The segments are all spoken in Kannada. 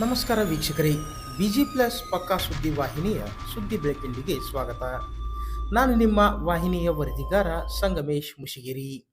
ನಮಸ್ಕಾರ ವೀಕ್ಷಕರೇ, ಬಿಜಿ ಪ್ಲಸ್ ಪಕ್ಕಾ ಸುದ್ದಿ ವಾಹಿನಿಯ ಸುದ್ದಿ ಬೆಳಕಿಂಡಿಗೆ ಸ್ವಾಗತ. ನಾನು ನಿಮ್ಮ ವಾಹಿನಿಯ ವರದಿಗಾರ ಸಂಗಮೇಶ್ ಮುಷಿಗಿರಿ.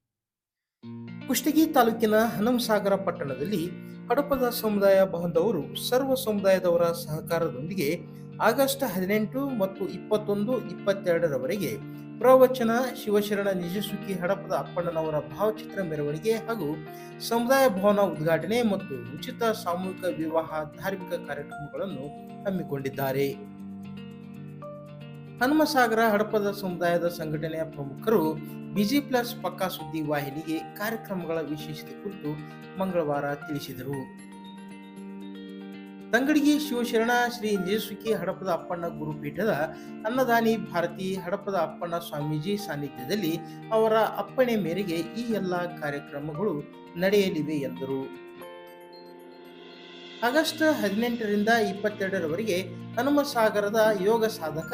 ಕುಷ್ಟಗಿ ತಾಲೂಕಿನ ಹನುಮಸಾಗರ ಪಟ್ಟಣದಲ್ಲಿ ಕಡಪದ ಸಮುದಾಯ ಬಾಂಧವರು ಸರ್ವ ಸಮುದಾಯದವರ ಸಹಕಾರದೊಂದಿಗೆ ಆಗಸ್ಟ್ ಹದಿನೆಂಟು ಮತ್ತು ಇಪ್ಪತ್ತೊಂದು ಇಪ್ಪತ್ತೆರಡರವರೆಗೆ ಪ್ರವಚನ ಶಿವಶರಣ ನಿಜಸುಖಿ ಹಡಪದ ಅಪ್ಪಣ್ಣನವರ ಭಾವಚಿತ್ರ ಮೆರವಣಿಗೆ ಹಾಗೂ ಸಮುದಾಯ ಭವನ ಉದ್ಘಾಟನೆ ಮತ್ತು ಉಚಿತ ಸಾಮೂಹಿಕ ವಿವಾಹ ಧಾರ್ಮಿಕ ಕಾರ್ಯಕ್ರಮಗಳನ್ನು ಹಮ್ಮಿಕೊಂಡಿದ್ದಾರೆ. ಹನುಮಸಾಗರ ಹಡಪದ ಸಮುದಾಯದ ಸಂಘಟನೆಯ ಪ್ರಮುಖರು ಬಿಜಿ ಪ್ಲಸ್ ಪಕ್ಕಾ ಸುದ್ದಿ ವಾಹಿನಿಗೆ ಕಾರ್ಯಕ್ರಮಗಳ ವಿಶೇಷತೆ ಕುರಿತು ಮಂಗಳವಾರ ತಿಳಿಸಿದರು. ತಂಗಡಿಗೆ ಶಿವಶರಣ ಶ್ರೀ ಜೇಸುಕಿ ಹಡಪದ ಅಪ್ಪಣ್ಣ ಗುರುಪೀಠದ ಅನ್ನದಾನಿ ಭಾರತಿ ಹಡಪದ ಅಪ್ಪಣ್ಣ ಸ್ವಾಮೀಜಿ ಸಾನ್ನಿಧ್ಯದಲ್ಲಿ ಅವರ ಅಪ್ಪಣೆ ಮೇರೆಗೆ ಈ ಎಲ್ಲ ಕಾರ್ಯಕ್ರಮಗಳು ನಡೆಯಲಿವೆ ಎಂದರು. ಆಗಸ್ಟ್ ಹದಿನೆಂಟರಿಂದ ಇಪ್ಪತ್ತೆರಡರವರೆಗೆ ಹನುಮಸಾಗರದ ಯೋಗ ಸಾಧಕ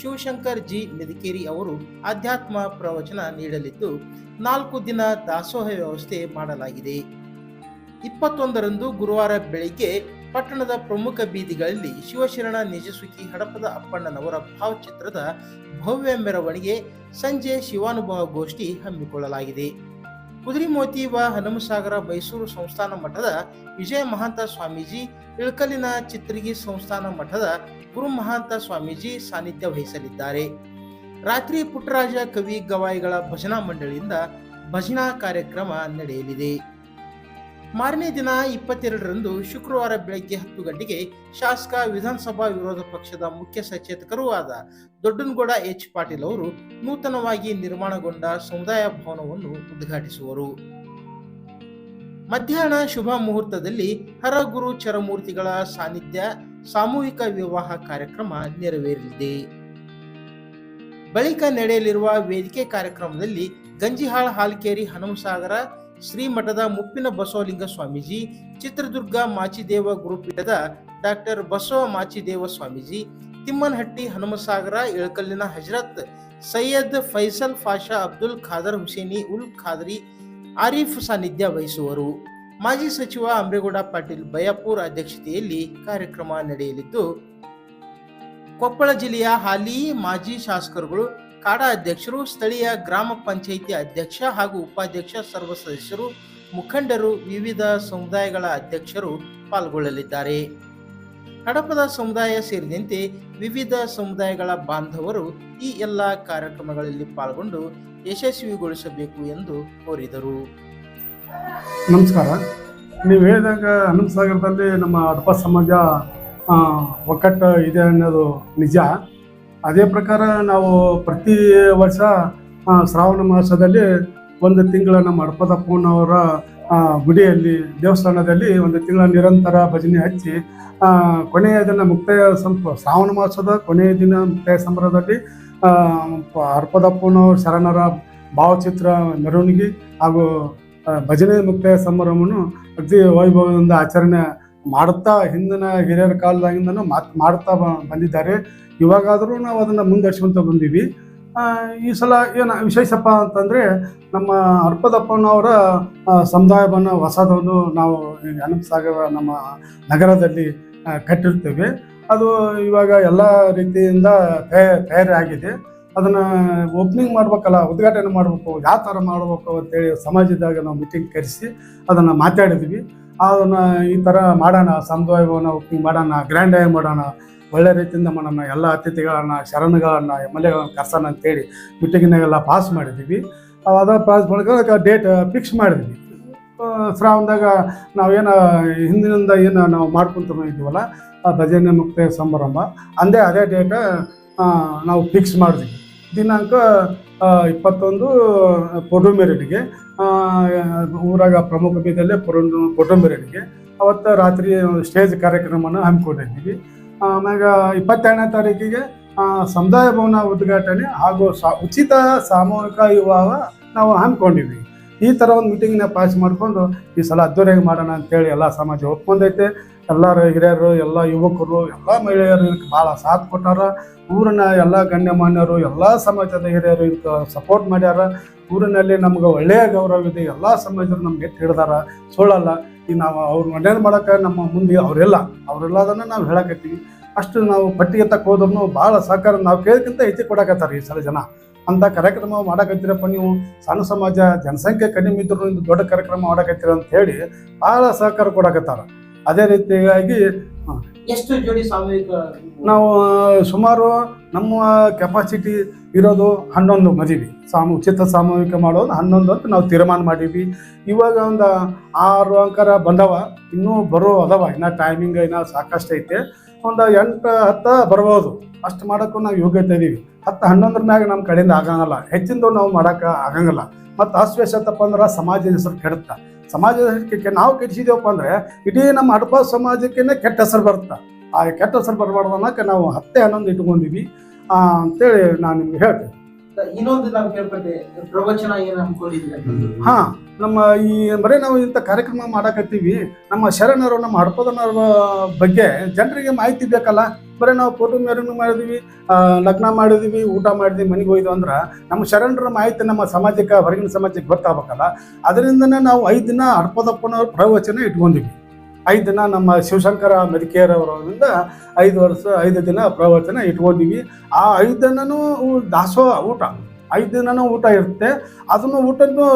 ಶಿವಶಂಕರ್ ಜಿ ಮೆದಿಕೇರಿ ಅವರು ಆಧ್ಯಾತ್ಮ ಪ್ರವಚನ ನೀಡಲಿದ್ದು, ನಾಲ್ಕು ದಿನ ದಾಸೋಹ ವ್ಯವಸ್ಥೆ ಮಾಡಲಾಗಿದೆ. ಇಪ್ಪತ್ತೊಂದರಂದು ಗುರುವಾರ ಬೆಳಿಗ್ಗೆ ಪಟ್ಟಣದ ಪ್ರಮುಖ ಬೀದಿಗಳಲ್ಲಿ ಶಿವಶರಣ ನಿಜಸುಖಿ ಹಡಪದ ಅಪ್ಪಣ್ಣನವರ ಭಾವಚಿತ್ರದ ಭವ್ಯ ಮೆರವಣಿಗೆ ಸಂಜೆ ಶಿವಾನುಭವ ಗೋಷ್ಠಿ ಹಮ್ಮಿಕೊಳ್ಳಲಾಗಿದೆ. ಕುದುರೆಮೋತಿ ವ ಹನುಮಸಾಗರ ಮೈಸೂರು ಸಂಸ್ಥಾನ ಮಠದ ವಿಜಯ ಮಹಾಂತ ಸ್ವಾಮೀಜಿ ಇಳಕಲಿನ ಚಿತ್ರಗಿ ಸಂಸ್ಥಾನ ಮಠದ ಗುರು ಮಹಾಂತ ಸ್ವಾಮೀಜಿ ಸಾನ್ನಿಧ್ಯ ವಹಿಸಲಿದ್ದಾರೆ. ರಾತ್ರಿ ಪುಟ್ಟರಾಜ ಕವಿ ಗವಾಯಿಗಳ ಭಜನಾ ಮಂಡಳಿಯಿಂದ ಭಜನಾ ಕಾರ್ಯಕ್ರಮ ನಡೆಯಲಿದೆ. ಮಾರನೇ ದಿನ ಇಪ್ಪತ್ತೆರಡರಂದು ಶುಕ್ರವಾರ ಬೆಳಗ್ಗೆ ಹತ್ತು ಗಂಟೆಗೆ ಶಾಸಕ ವಿಧಾನಸಭಾ ವಿರೋಧ ಪಕ್ಷದ ಮುಖ್ಯ ಸಚೇತಕರೂ ಆದ ದೊಡ್ಡನಗೌಡ ಎಚ್ ಪಾಟೀಲ್ ಅವರು ನೂತನವಾಗಿ ನಿರ್ಮಾಣಗೊಂಡ ಸಮುದಾಯ ಭವನವನ್ನು ಉದ್ಘಾಟಿಸುವರು. ಮಧ್ಯಾಹ್ನ ಶುಭ ಮುಹೂರ್ತದಲ್ಲಿ ಹರಗುರು ಚರಮೂರ್ತಿಗಳ ಸಾನ್ನಿಧ್ಯ ಸಾಮೂಹಿಕ ವಿವಾಹ ಕಾರ್ಯಕ್ರಮ ನೆರವೇರಲಿದೆ. ಬಳಿಕ ನಡೆಯಲಿರುವ ವೇದಿಕೆ ಕಾರ್ಯಕ್ರಮದಲ್ಲಿ ಗಂಜಿಹಾಳ ಹಾಲ್ಕೇರಿ ಹನುಮಸಾಗರ ಶ್ರೀಮಠದ ಮುಪ್ಪಿನ ಬಸವಲಿಂಗ ಸ್ವಾಮೀಜಿ, ಚಿತ್ರದುರ್ಗ ಮಾಚಿದೇವ ಗುರುಪೀಠದ ಡಾಕ್ಟರ್ ಬಸವ ಮಾಚಿದೇವ ಸ್ವಾಮೀಜಿ, ತಿಮ್ಮನಹಟ್ಟಿ ಹನುಮಸಾಗರ ಇಳಕಲ್ಲಿನ ಹಜರತ್ ಸೈಯದ್ ಫೈಸಲ್ ಫಾಷಾ ಅಬ್ದುಲ್ ಖಾದರ್ ಹುಸೇನಿ ಉಲ್ ಖಾದ್ರಿ ಆರೀಫ್ ಸಾನ್ನಿಧ್ಯ ವಹಿಸುವರು. ಮಾಜಿ ಸಚಿವ ಅಂಬ್ರೇಗೌಡ ಪಾಟೀಲ್ ಬಯಾಪುರ್ ಅಧ್ಯಕ್ಷತೆಯಲ್ಲಿ ಕಾರ್ಯಕ್ರಮ ನಡೆಯಲಿದ್ದು, ಕೊಪ್ಪಳ ಜಿಲ್ಲೆಯ ಹಾಲಿ ಮಾಜಿ ಶಾಸಕರುಗಳು ಕಾಡಾ ಅಧ್ಯಕ್ಷರು, ಸ್ಥಳೀಯ ಗ್ರಾಮ ಪಂಚಾಯಿತಿ ಅಧ್ಯಕ್ಷ ಹಾಗೂ ಉಪಾಧ್ಯಕ್ಷ ಸರ್ವ ಸದಸ್ಯರು, ಮುಖಂಡರು, ವಿವಿಧ ಸಮುದಾಯಗಳ ಅಧ್ಯಕ್ಷರು ಪಾಲ್ಗೊಳ್ಳಲಿದ್ದಾರೆ. ಹಡಪದ ಸಮುದಾಯ ಸೇರಿದಂತೆ ವಿವಿಧ ಸಮುದಾಯಗಳ ಬಾಂಧವರು ಈ ಎಲ್ಲ ಕಾರ್ಯಕ್ರಮಗಳಲ್ಲಿ ಪಾಲ್ಗೊಂಡು ಯಶಸ್ವಿಗೊಳಿಸಬೇಕು ಎಂದು ಕೋರಿದರು. ನಮಸ್ಕಾರ. ನೀವು ಹೇಳಿದಾಗ ಹನುಮಸಾಗರದಲ್ಲಿ ನಮ್ಮ ಅಡಪ ಸಮಾಜ ಒಕ್ಕಟ್ಟು ಇದೆ ಅನ್ನೋದು ನಿಜ. ಅದೇ ಪ್ರಕಾರ ನಾವು ಪ್ರತಿ ವರ್ಷ ಶ್ರಾವಣ ಮಾಸದಲ್ಲಿ ಒಂದು ತಿಂಗಳ ನಮ್ಮ ಅಡಪದಪ್ಪನವರ ಆ, ಗುಡಿಯಲ್ಲಿ ದೇವಸ್ಥಾನದಲ್ಲಿ ಒಂದು ತಿಂಗಳ ನಿರಂತರ ಭಜನೆ ಹಚ್ಚಿ ಕೊನೆಯ ದಿನ ಮುಕ್ತಾಯ ಸಂಪ ಶ್ರಾವಣ ಮಾಸದ ಕೊನೆಯ ದಿನ ಮುಕ್ತಾಯ ಸಂಭ್ರಮದಲ್ಲಿ ಅರ್ಪದಪ್ಪನವರ ಶರಣರ ಭಾವಚಿತ್ರ ಮೆರವಣಿಗೆ ಹಾಗೂ ಭಜನೆ ಮುಕ್ತಾಯ ಸಂಭ್ರಮವನ್ನು ಅತಿ ವೈಭವದಿಂದ ಆಚರಣೆ ಮಾಡುತ್ತಾ ಹಿಂದಿನ ಹಿರಿಯರ ಕಾಲದಾಗಿಂದನೂ ಮಾತು ಮಾಡ್ತಾ ಬಂದಿದ್ದಾರೆ. ಇವಾಗಾದರೂ ನಾವು ಅದನ್ನು ಮುಂದುವರ್ಸ್ಕೊಂತ ಬಂದೀವಿ. ಈ ಸಲ ಏನು ವಿಶೇಷಪ್ಪ ಅಂತಂದರೆ ನಮ್ಮ ಅರ್ಪದಪ್ಪನವರ ಸಮುದಾಯವನ್ನು, ಹೊಸದನ್ನು ನಾವು ಅನಂತಸಾಗರ ನಮ್ಮ ನಗರದಲ್ಲಿ ಕಟ್ಟಿರ್ತೇವೆ. ಅದು ಇವಾಗ ಎಲ್ಲ ರೀತಿಯಿಂದ ತಯಾರಿ ಆಗಿದೆ ಅದನ್ನು ಓಪನಿಂಗ್ ಮಾಡಬೇಕಲ್ಲ, ಉದ್ಘಾಟನೆ ಮಾಡಬೇಕು, ಯಾವ ಥರ ಮಾಡಬೇಕು ಅಂತೇಳಿ ಸಮಾಜದಾಗ ನಾವು ಮೀಟಿಂಗ್ ಕರೆಸಿ ಅದನ್ನು ಮಾತಾಡಿದ್ವಿ. ಅದನ್ನು ಈ ಥರ ಮಾಡೋಣ, ಸಮುದಾಯವನ್ನು ಓಪನಿಂಗ್ ಮಾಡೋಣ ಗ್ರ್ಯಾಂಡಾಗಿ ಮಾಡೋಣ ಒಳ್ಳೆ ರೀತಿಯಿಂದ ಮಾಡೋಣ ಎಲ್ಲ ಅತಿಥಿಗಳನ್ನ, ಶರಣಗಳನ್ನ, ಎಂ ಎಲ್ ಎಗಳನ್ನ ಕರ್ಸೋಣ ಅಂತೇಳಿ ಮೀಟಿಂಗ್ನಾಗೆಲ್ಲ ಪಾಸ್ ಮಾಡಿದ್ವಿ ಅದ ಪಾಸ್ ಬಳಿಕ ಡೇಟ್ ಫಿಕ್ಸ್ ಮಾಡಿದ್ವಿ ಶ್ರಾವಣದಾಗ ನಾವೇನು ಹಿಂದಿನಿಂದ ಏನು ನಾವು ಮಾಡ್ಕೊಂತ ಇದ್ದೀವಲ್ಲ ಆ ಭಜನೆ ಮುಕ್ತ ಸಮಾರಂಭ ಅಂದೇ ಅದೇ ಡೇಟ ನಾವು ಫಿಕ್ಸ್ ಮಾಡಿದ್ವಿ ದಿನಾಂಕ ಇಪ್ಪತ್ತೊಂದು ಪೊಡುಮೆರಡಿಗೆ ಊರಾಗ ಪ್ರಮುಖ ಬೀದಲ್ಲೇ ಪೊಡು ಪೊಡುಮೆರಡಿಗೆ ಅವತ್ತು ರಾತ್ರಿ ಸ್ಟೇಜ್ ಕಾರ್ಯಕ್ರಮನ ಹಮ್ಮಿಕೊಂಡಿದ್ದೀವಿ. ಆಮ್ಯಾಗ ಇಪ್ಪತ್ತೆರಡನೇ ತಾರೀಕಿಗೆ ಸಮುದಾಯ ಭವನ ಉದ್ಘಾಟನೆ ಹಾಗೂ ಸಾ, ಉಚಿತ ಸಾಮೂಹಿಕ ವಿವಾಹ ನಾವು ಹಮ್ಮಿಕೊಂಡಿವಿ. ಈ ಥರ ಒಂದು ಮೀಟಿಂಗ್ನ ಪಾಸ್ ಮಾಡಿಕೊಂಡು ಈ ಸಲ ಅದ್ದೂರಿಯಾಗಿ ಮಾಡೋಣ ಅಂತೇಳಿ ಎಲ್ಲ ಸಮಾಜ ಒಪ್ಕೊಂಡೈತೆ. ಎಲ್ಲರ ಹಿರಿಯರು, ಎಲ್ಲ ಯುವಕರು, ಎಲ್ಲ ಮಹಿಳೆಯರು ಇದಕ್ಕೆ ಭಾಳ ಸಾಥ್ ಕೊಟ್ಟಾರ. ಊರಿನ ಎಲ್ಲ ಗಣ್ಯಮಾನ್ಯರು ಎಲ್ಲ ಸಮಾಜದ ಹಿರಿಯರು ಇದಕ್ಕೆ ಸಪೋರ್ಟ್ ಮಾಡ್ಯಾರ. ಊರಿನಲ್ಲಿ ನಮ್ಗೆ ಒಳ್ಳೆಯ ಗೌರವ ಇದೆ. ಎಲ್ಲ ಸಮಾಜರು ನಮ್ಗೆ ಎತ್ತಿ ಹಿಡ್ದಾರ. ಸುಳ್ಳಲ್ಲ. ಈ ನಾವು ಅವ್ರನ್ನ ಮನೇಲಿ ಮಾಡೋಕೆ ನಮ್ಮ ಮುಂದೆ ಅವರೆಲ್ಲ. ಅವರೆಲ್ಲ ಅದನ್ನು ನಾವು ಹೇಳಕತ್ತೀವಿ. ಅಷ್ಟು ನಾವು ಪಟ್ಟಿಗೆ ಎತ್ತಕ್ಕೆ ಹೋದ್ರೂ ಭಾಳ ಸಹಕಾರ ನಾವು ಕೇಳಕ್ಕಿಂತ ಹೆಚ್ಚಿಗೆ ಕೊಡಕತ್ತಾರೆ ಈ ಸಲ ಜನ. ಅಂಥ ಕಾರ್ಯಕ್ರಮ ಮಾಡಕತ್ತೀರಪ್ಪ ನೀವು. ಸಣ್ಣ ಸಮಾಜ, ಜನಸಂಖ್ಯೆ ಕಡಿಮೆ ಇದ್ರು ಒಂದು ದೊಡ್ಡ ಕಾರ್ಯಕ್ರಮ ಮಾಡಕತ್ತೀರ ಅಂತ ಹೇಳಿ ಭಾಳ ಸಹಕಾರ ಕೊಡಕತ್ತಾರೆ. ಅದೇ ರೀತಿಯಾಗಿ ಎಷ್ಟು ಜೋಡಿ ಸಾಮೂಹಿಕ ನಾವು ಸುಮಾರು ನಮ್ಮ ಕೆಪಾಸಿಟಿ ಇರೋದು ಹನ್ನೊಂದು ಮದುವೆ. ಸಾಮೂ ಉಚಿತ ಸಾಮೂಹಿಕ ಮಾಡೋದು ಹನ್ನೊಂದು ಅಂತ ನಾವು ತೀರ್ಮಾನ ಮಾಡೀವಿ ಇವಾಗ ಒಂದು ಆರು ಅಂಕರ ಬಂದವ, ಇನ್ನೂ ಬರೋ ಅದಾವ, ಇನ್ನ ಟೈಮಿಂಗ್ ಇನ್ನ ಸಾಕಷ್ಟು ಐತೆ. ಒಂದು ಎಂಟು, ಹತ್ತು ಬರ್ಬೋದು. ಅಷ್ಟು ಮಾಡೋಕ್ಕೂ ನಾವು ಯೋಗ್ಯತೆ ಇದೀವಿ. ಹತ್ತು ಹನ್ನೊಂದ್ರ ಮ್ಯಾಗ ನಮ್ಮ ಕಡೆಯಿಂದ ಆಗಂಗಲ್ಲ. ಹೆಚ್ಚಿಂದು ನಾವು ಮಾಡೋಕೆ ಆಗಂಗಿಲ್ಲ. ಮತ್ತು ಅಸ್ವೇಷತಪ್ಪ ಅಂದ್ರೆ ಸಮಾಜದ ಹೆಸರು ಕೆಡುತ್ತೆ. ಹೆಸರು ನಾವು ಕೆಡಿಸಿದೇವಪ್ಪ ಅಂದರೆ ಇಡೀ ನಮ್ಮ ಹಡಪ ಸಮಾಜಕ್ಕೇನೆ ಕೆಟ್ಟ ಹೆಸರು ಬರುತ್ತೆ. ಆ ಕೆಟ್ಟ ಹೆಸರು ಬರಬಾರ್ದು ಅನ್ನೋಕೆ ನಾವು ಹತ್ತೆ ಹನ್ನೊಂದು ಇಟ್ಕೊಂಡಿವಿ ಆ, ಅಂತೇಳಿ ನಾನು ನಿಮ್ಗೆ ಹೇಳ್ತೇನೆ. ಇನ್ನೊಂದು ಪ್ರವಚನ ಏನು ಹಾ, ನಮ್ಮ ಈ ಬರೀ ನಾವು ಇಂಥ ಕಾರ್ಯಕ್ರಮ ಮಾಡಕತ್ತೀವಿ, ನಮ್ಮ ಶರಣರು, ನಮ್ಮ ಹಡಪದನವರ ಬಗ್ಗೆ ಜನರಿಗೆ ಮಾಹಿತಿ ಬೇಕಲ್ಲ? ಬರೀ ನಾವು ಫೋಟೋ ಮೇರನ್ನು ಮಾಡಿದ್ವಿ ಲಗ್ನ ಮಾಡಿದ್ವಿ, ಊಟ ಮಾಡಿದ್ವಿ, ಮನೆಗೆ ಹೋಯ್ದು ಅಂದ್ರೆ ನಮ್ಮ ಶರಣರ ಮಾಹಿತಿ ನಮ್ಮ ಸಮಾಜಕ್ಕೆ, ಹೊರಗಿನ ಸಮಾಜಕ್ಕೆ ಗೊತ್ತಾಗಬೇಕಲ್ಲ? ಅದರಿಂದನೇ ನಾವು ಐದು ದಿನ ಹಡಪದಪ್ಪನವ್ರ ಪ್ರವಚನ ಇಟ್ಕೊಂಡಿವಿ ಐದು ದಿನ ನಮ್ಮ ಶಿವಶಂಕರ ಮೆದಿಕೇರ್ ಅವರಿಂದ ಐದು ವರ್ಷ, ಐದು ದಿನ ಪ್ರವಚನ ಇಟ್ಕೊಂಡಿವಿ. ಆ ಐದು ದಿನನೂ ದಾಸೋಹ ಊಟ. ಐದು ದಿನನೂ ಊಟ ಇರುತ್ತೆ. ಅದನ್ನು ಊಟದ್ದು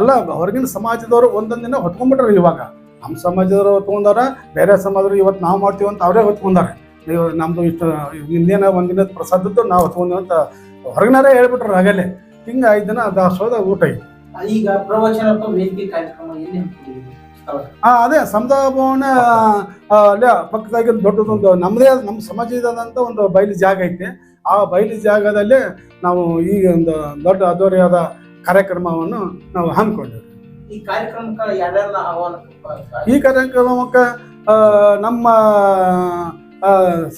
ಎಲ್ಲ ಹೊರಗಿನ ಸಮಾಜದವರು ಒಂದೊಂದು ದಿನ ಹೊತ್ಕೊಂಡ್ಬಿಟ್ರೆ ಇವಾಗ. ನಮ್ಮ ಸಮಾಜದವರು ಹೊತ್ಕೊಂಡಾರ, ಬೇರೆ ಸಮಾಜದವ್ರು ಇವತ್ತು ನಾವು ಮಾಡ್ತೀವಿ ಅಂತ ಅವರೇ ಹೊತ್ಕೊಂಡಾರೆ. ನೀವು ನಮ್ಮದು ಇಷ್ಟು, ಹಿಂದಿನ ಒಂದಿನದ ಪ್ರಸಾದದ್ದು ನಾವು ಹೊತ್ಕೊಂಡು ಅಂತ ಹೊರಗಿನಾರೇ ಹೇಳ್ಬಿಟ್ರು ಆಗಲೇ ಹಿಂಗೆ ಐದು ದಿನ ದಾಸೋಹದ ಊಟ ಇದೆ. ಈಗ ಪ್ರವಚನ ಅಥವಾ ವೇದಿಕೆ ಕಾರ್ಯಕ್ರಮ ಎಲ್ಲಿ ಆ, ಅದೇ ಸಮುದಾಯ ಭವನ ಅಲ್ಲ ಪಕ್ಕದಾಗಿ ಒಂದು ದೊಡ್ಡದೊಂದು ನಮ್ಮದೇ ನಮ್ಮ ಸಮಾಜದಂತ ಒಂದು ಬಯಲು ಜಾಗ ಐತೆ. ಆ ಬಯಲು ಜಾಗದಲ್ಲಿ ನಾವು ಈ ಒಂದು ದೊಡ್ಡ ಅದ್ದೂರಿಯಾದ ಕಾರ್ಯಕ್ರಮವನ್ನು ನಾವು ಹಮ್ಮಿಕೊಂಡಿವಿ ಈ ಕಾರ್ಯಕ್ರಮಕ್ಕೆ ಈ ಕಾರ್ಯಕ್ರಮಕ್ಕೆ ನಮ್ಮ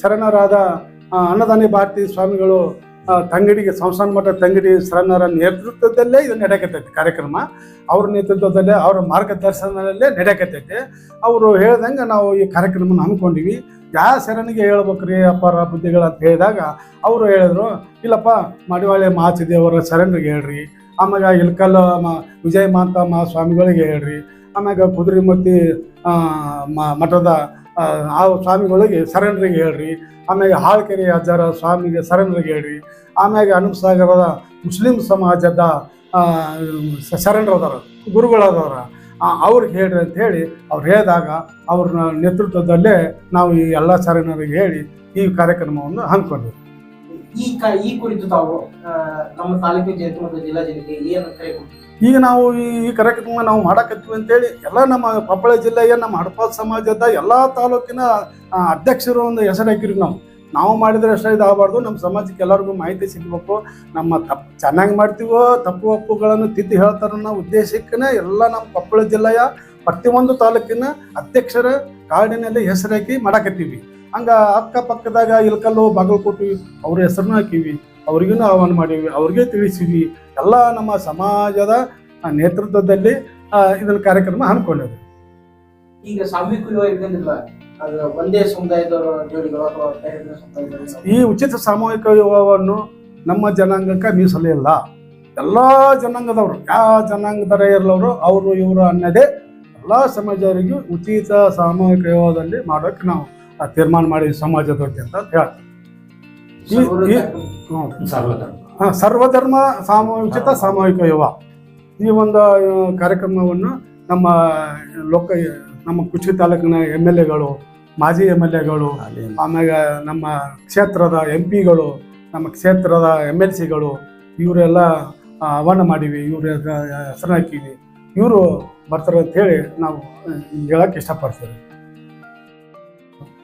ಶರಣರಾದ ಅನ್ನದಾನಿ ಭಾರತಿ ಸ್ವಾಮಿಗಳು ತಂಗಡಿಗೆ ಸಂಸ್ಥಾನ ಮಠ ತಂಗಡಿ ಶರಣರ ನೇತೃತ್ವದಲ್ಲೇ ಇದು ನಡೆಯಕತ್ತೈತಿ ಕಾರ್ಯಕ್ರಮ. ಅವ್ರ ನೇತೃತ್ವದಲ್ಲೇ, ಅವರ ಮಾರ್ಗದರ್ಶನದಲ್ಲೇ ನಡೆಯಕತ್ತೈತಿ ಅವರು ಹೇಳ್ದಂಗೆ ನಾವು ಈ ಕಾರ್ಯಕ್ರಮನ ಹಮ್ಮಿಕೊಂಡಿವಿ. ಯಾವ ಶರಣಿಗೆ ಹೇಳ್ಬೇಕ್ರಿ ಅಪಾರ ಬುದ್ಧಿಗಳು ಅಂತ ಹೇಳಿದಾಗ ಅವರು ಹೇಳಿದ್ರು, ಇಲ್ಲಪ್ಪ, ಮಡಿವಾಳೆ ಮಾಚಿದೇವರ ಶರಣರಿಗೆ ಹೇಳ್ರಿ. ಆಮ್ಯಾಗ ಇಲ್ಕಲ್ ಮಾ ವಿಜಯ ಮಾಂತಮ್ಮ ಸ್ವಾಮಿಗಳಿಗೆ ಹೇಳ್ರಿ. ಆಮ್ಯಾಗ ಕುದುರೆಮತಿ ಮಠದ ಆ, ಸ್ವಾಮಿಗಳಿಗೆ ಶರಣರಿಗೆ ಹೇಳ್ರಿ. ಆಮ್ಯಾಗ ಹಾಳ್ಕೆರೆ ಅಜ್ಜಾರ ಸ್ವಾಮಿಗೆ ಶರಣರಿಗೆ ಹೇಳ್ರಿ. ಆಮ್ಯಾಗ ಅನುಪಸಾಗರದ ಮುಸ್ಲಿಂ ಸಮಾಜದ ಆ, ಅದಾರ ಅವ್ರಿಗೆ ಹೇಳ್ರಿ ಅಂತ ಹೇಳಿ ಅವ್ರು ಹೇಳಿದಾಗ ಅವ್ರ ನೇತೃತ್ವದಲ್ಲೇ ನಾವು ಈ ಎಲ್ಲ ಶರಣರಿಗೆ ಹೇಳಿ ಈ ಕಾರ್ಯಕ್ರಮವನ್ನು ಹಮ್ಮಿಕೊಂಡ್ವಿ ಈ ಈ ಕುರಿತು ತಾವು ನಮ್ಮ ಜನತೆ ಮತ್ತು ಜಿಲ್ಲಾ ಜನತೆ ಏನು ಕರೆ ಈಗ ನಾವು ಈ ಕಾರ್ಯಕ್ರಮ ನಾವು ಮಾಡಕತ್ತೀವಿ ಅಂತೇಳಿ ಎಲ್ಲ ನಮ್ಮ ಕೊಪ್ಪಳ ಜಿಲ್ಲೆಯ ನಮ್ಮ ಹಡಪ ಸಮಾಜದ ಎಲ್ಲ ತಾಲೂಕಿನ ಅಧ್ಯಕ್ಷರು ಒಂದು ಹೆಸರು ಹಾಕಿರಿ ನಾವು. ನಾವು ಮಾಡಿದ್ರೆ ಅಷ್ಟೇ ಇದಾಗಬಾರ್ದು. ನಮ್ಮ ಸಮಾಜಕ್ಕೆ ಎಲ್ಲರಿಗೂ ಮಾಹಿತಿ ಸಿಗಬೇಕು. ನಮ್ಮ ತಪ್ಪು, ಚೆನ್ನಾಗಿ ಮಾಡ್ತೀವೋ, ತಪ್ಪು ಒಪ್ಪುಗಳನ್ನು ತಿದ್ದಿ ಅನ್ನೋ ಉದ್ದೇಶಕ್ಕೇ ಎಲ್ಲ ನಮ್ಮ ಕೊಪ್ಪಳ ಜಿಲ್ಲೆಯ ಪ್ರತಿಯೊಂದು ತಾಲೂಕಿನ ಅಧ್ಯಕ್ಷರ ಕಾರ್ಡಿನಲ್ಲಿ ಹೆಸರಾಕಿ ಮಾಡಕತ್ತೀವಿ. ಹಂಗ ಅಕ್ಕಪಕ್ಕದಾಗ ಇಲ್ಕಲ್ಲು ಬಾಗಲಕೋಟೆ ಅವ್ರ ಹೆಸರನ್ನ ಹಾಕಿವಿ. ಅವ್ರಿಗೂ ಆಹ್ವಾನ ಮಾಡೀವಿ. ಅವ್ರಿಗೆ ತಿಳಿಸಿವಿ. ಎಲ್ಲ ನಮ್ಮ ಸಮಾಜದ ನೇತೃತ್ವದಲ್ಲಿ ಇದನ್ನ ಕಾರ್ಯಕ್ರಮ ಹಮ್ಮಿಕೊಂಡಿದೆ ಈಗ ಸಾಮೂಹಿಕ ವಿವಾಹ ಅದು ಒಂದೇ ಸಮುದಾಯದವರು ಜೋಡಿಗಳು ಅಥವಾ ಬೇರೆ ಬೇರೆ ಸಮುದಾಯದವರು ಈ ಉಚಿತ ಸಾಮೂಹಿಕ ವಿವಾಹವನ್ನು ನಮ್ಮ ಜನಾಂಗಕ್ಕೆ ಮೀಸಲಿಲ್ಲ ಎಲ್ಲ ಜನಾಂಗದವರು ಯಾವ ಜನಾಂಗದರ ಇರಲವರು ಅವರು ಇವರು ಅನ್ನದೇ ಎಲ್ಲ ಸಮಾಜರಿಗೂ ಉಚಿತ ಸಾಮೂಹಿಕ ವಿವಾಹದಲ್ಲಿ ಮಾಡೋಕೆ ನಾವು ತೀರ್ಮಾನ ಮಾಡಿ ಸಮಾಜದವ್ರಿಗೆ ಅಂತ ಹೇಳ್ತಾರೆ. ಹಾ, ಸರ್ವಧರ್ಮ ಸಾಮೂಹಿಕ ಸಾಮೂಹಿಕ ಯುವ ಈ ಒಂದು ಕಾರ್ಯಕ್ರಮವನ್ನು ನಮ್ಮ ಲೋಕ ನಮ್ಮ ಕುಚಿ ತಾಲೂಕಿನ ಎಂ ಎಲ್ ಎಗಳು ಮಾಜಿ ಎಂ ಎಲ್ ಎಗಳು ಆಮೇಲೆ ನಮ್ಮ ಕ್ಷೇತ್ರದ ಎಂ ಪಿಗಳು ನಮ್ಮ ಕ್ಷೇತ್ರದ ಎಂ ಎಲ್ ಸಿಗಳು ಇವರೆಲ್ಲ ಆಹ್ವಾನ ಮಾಡೀವಿ ಇವ್ರ ಹೆಸರು ಹಾಕಿವಿ. ಇವರು ಬರ್ತಾರೆ ಅಂತ ಹೇಳಿ ನಾವು ಹೇಳಕ್ಕೆ ಇಷ್ಟಪಡ್ತೀವಿ.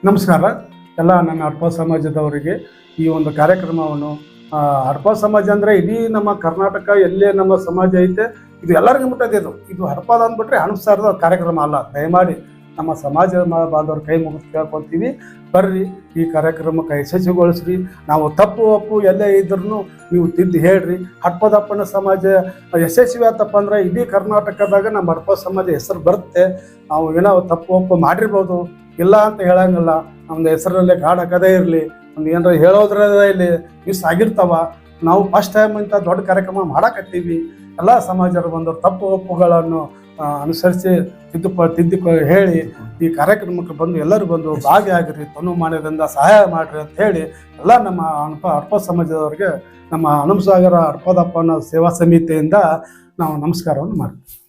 ನಮಸ್ಕಾರ. ಎಲ್ಲ ನನ್ನ ಅರ್ಪ ಸಮಾಜದವರಿಗೆ ಈ ಒಂದು ಕಾರ್ಯಕ್ರಮವನ್ನು ಹರ್ಪ ಸಮಾಜ ಅಂದರೆ ಇಡೀ ನಮ್ಮ ಕರ್ನಾಟಕ, ಎಲ್ಲೇ ನಮ್ಮ ಸಮಾಜ ಐತೆ, ಇದು ಎಲ್ಲರಿಗೂ ಮುಟ್ಟದೆ ಇದು. ಇದು ಹರ್ಪದ ಅಂದ್ಬಿಟ್ರೆ ಅನುಸಾರದ ಕಾರ್ಯಕ್ರಮ ಅಲ್ಲ. ದಯಮಾಡಿ ನಮ್ಮ ಸಮಾಜ ಬಾಂಧವರು ಕೈ ಮುಗಿದು ಕೇಳ್ಕೊತೀವಿ ಬರ್ರಿ, ಈ ಕಾರ್ಯಕ್ರಮಕ್ಕೆ ಯಶಸ್ವಿಗೊಳಿಸ್ರಿ. ನಾವು ತಪ್ಪು, ಒಪ್ಪು, ಎಲ್ಲೇ ಇದ್ರೂ ನೀವು ತಿದ್ದು ಹೇಳ್ರಿ. ಹಡ್ಪದಪ್ಪನ ಸಮಾಜ ಯಶಸ್ವಿ ಆತಪ್ಪ ಅಂದ್ರೆ ಇಡೀ ಕರ್ನಾಟಕದಾಗ ನಮ್ಮ ಹಡ್ಪ ಸಮಾಜ ಹೆಸರು ಬರುತ್ತೆ. ನಾವು ಏನೋ ತಪ್ಪು, ಒಪ್ಪು ಮಾಡಿರ್ಬೋದು. ಇಲ್ಲ ಅಂತ ಹೇಳಂಗಿಲ್ಲ. ನಮ್ದು ಹೆಸರಲ್ಲಿ ಕದೆ ಇರಲಿ ಒಂದು ಏನಾರ ಹೇಳೋದ್ರ ಇಲ್ಲಿ ಮಿಸ್ ಆಗಿರ್ತಾವ. ನಾವು ಫಸ್ಟ್ ಟೈಮ್ ಇಂಥ ದೊಡ್ಡ ಕಾರ್ಯಕ್ರಮ ಮಾಡಕತ್ತೀವಿ. ಎಲ್ಲ ಸಮಾಜರು ಬಂದು ತಪ್ಪು ಒಪ್ಪುಗಳನ್ನು ಅನುಸರಿಸಿ ತಿದ್ದುಪ ತಿದ್ದು ಹೇಳಿ ಈ ಕಾರ್ಯಕ್ರಮಕ್ಕೆ ಬಂದು ಎಲ್ಲರೂ ಬಂದು ಭಾಗಿಯಾಗಿರಿ, ತನು ಮಾಡೋದ್ರಿಂದ ಸಹಾಯ ಮಾಡಿರಿ ಅಂತ ಹೇಳಿ ಎಲ್ಲ ನಮ್ಮ ಅಣಪ ಅರ್ಪ ಸಮಾಜದವರಿಗೆ ನಮ್ಮ ಹನುಮಸಾಗರ ಅರ್ಪದಪ್ಪನ ಸೇವಾ ಸಮಿತಿಯಿಂದ ನಾವು ನಮಸ್ಕಾರವನ್ನು ಮಾಡ್ತೀವಿ.